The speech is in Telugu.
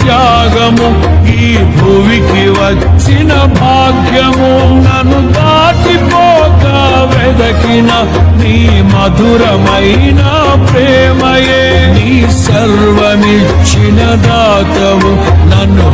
త్యాగము ఈ భూమికి వచ్చిన భాగ్యము. నన్ను దాటిపోక వెదకిన నీ మధురమైన ప్రేమయే. నీ సర్వమిచ్చిన దాతము నన్ను